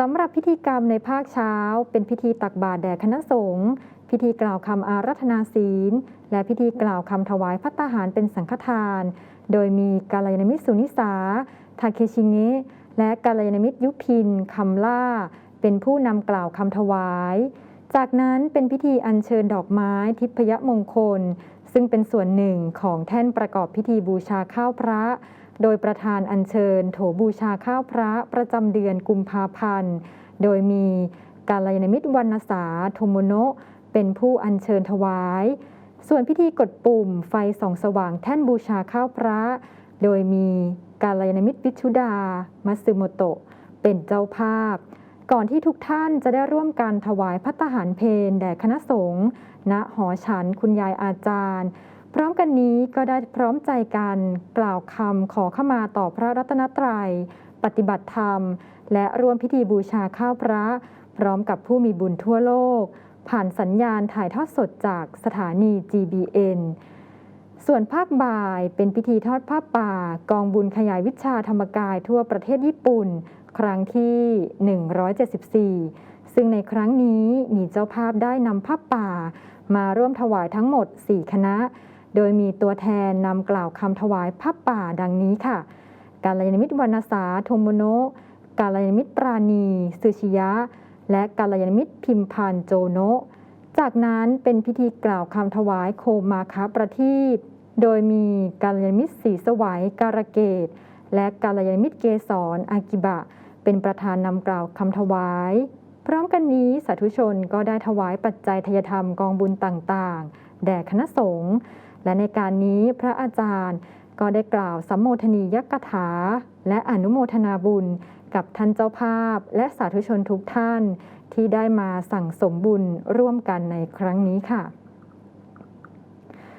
สำหรับพิธีกรรมในภาคเช้า เป็นพิธีตักบาตรแด่คณะสงฆ์พิธีกล่าวคำอารัธนาศีล และพิธีกล่าวคำถวายพัตตาหารเป็นสังฆทาน โดยมีกาลยานมิตรสุนิสา ทาเคชิเงะและกาลยานมิตรยุพินคำล่า เป็นผู้นำกล่าวคำถวาย จากนั้นเป็นพิธีอัญเชิญดอกไม้ทิพยมงคล ซึ่งเป็นส่วนหนึ่งของแท่นประกอบพิธีบูชาข้าวพระ โดยประธานอัญเชิญ โถบูชาข้าวพระประจำเดือนกุมภาพันธ์ โดยมีกาลยานมิตรวรรณสาโทโมโนะเป็นผู้อัญเชิญถวาย ส่วนพิธีกดปุ่มไฟส่องสว่างแท่นบูชาข้าวพระ โดยมีกาลยานมิตรวิชุดา มัตสึโมโตะ เป็นเจ้าภาพ ก่อนที่ทุกท่านจะได้ร่วมกันถวายพัตหารเพลแด่คณะสงฆ์ณหอฉันคุณยายอาจารย์ พร้อมกันนี้ก็ได้พร้อมใจกันกล่าวคำขอขมาต่อพระรัตนตรัย ปฏิบัติธรรม และร่วมพิธีบูชาข้าวพระ พร้อมกับผู้มีบุญทั่วโลก ผ่านสัญญาณถ่ายทอดสดจากสถานี GBN ส่วนภาคบ่ายเป็นพิธีทอดผ้าป่า กองบุญขยายวิชาธรรมกายทั่วประเทศญี่ปุ่น ครั้งที่ 174 ซึ่งในครั้งนี้มีเจ้าภาพได้นำผ้าป่า มาร่วมถวายทั้งหมด 4 คณะ โดยมีตัวแทนนำกล่าวคำถวายผ้าป่าดังนี้ค่ะ กาลยานมิตรวรรณสาโทโมโนกาลยานมิตรปราณีซูชิยะ และกาลยานมิตรพิมพันโจโนจากนั้นเป็นพิธีกล่าวคำถวายโคมาคาประทีปโดยมีกาลยานมิตรสีสวัยการเกต และกาลยานมิตรเกสรอากิบะ เป็นประธานนำกล่าวคำถวาย พร้อมกันนี้สาธุชนก็ได้ถวายปัจจัยทยธรรมกองบุญต่างๆ แด่คณะสงฆ์ และในการนี้พระอาจารย์ก็ได้กล่าวสัมโมทนียกถา และอนุโมทนาบุญกับท่านเจ้าภาพ และสาธุชนทุกท่านที่ได้มาสั่งสมบุญร่วมกันในครั้งนี้ค่ะ